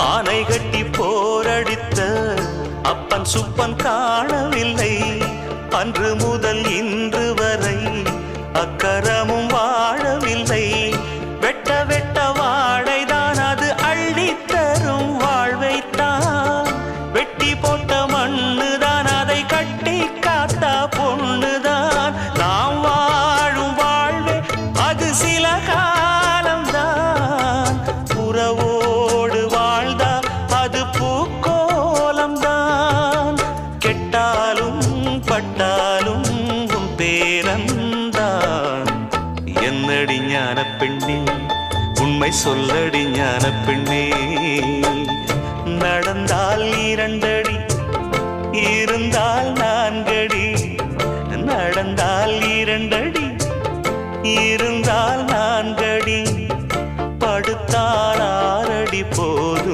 ஆனை கட்டி போரடித்த அப்பன் சுப்பன் காணவில்லை. அன்று முதல் இன்று வரை அக்கரமும் வாழவில்லை. வெட்ட வெட்ட வாடைதான் அது அள்ளித்தரும் வாழ்வைத்தான். வெட்டி போட்ட மண்ணுதான் அதை கட்டி காத்தா தொட்டாலும் உன் பேரந்தான் என்னடி ஞான பெண்ணே உண்மை சொல்லடி ஞான பெண்ணே நடந்தால் இரண்டடி இருந்தால் நான்கடி. நடந்தால் இரண்டடி இருந்தால் நான்கடி. படுத்தாரா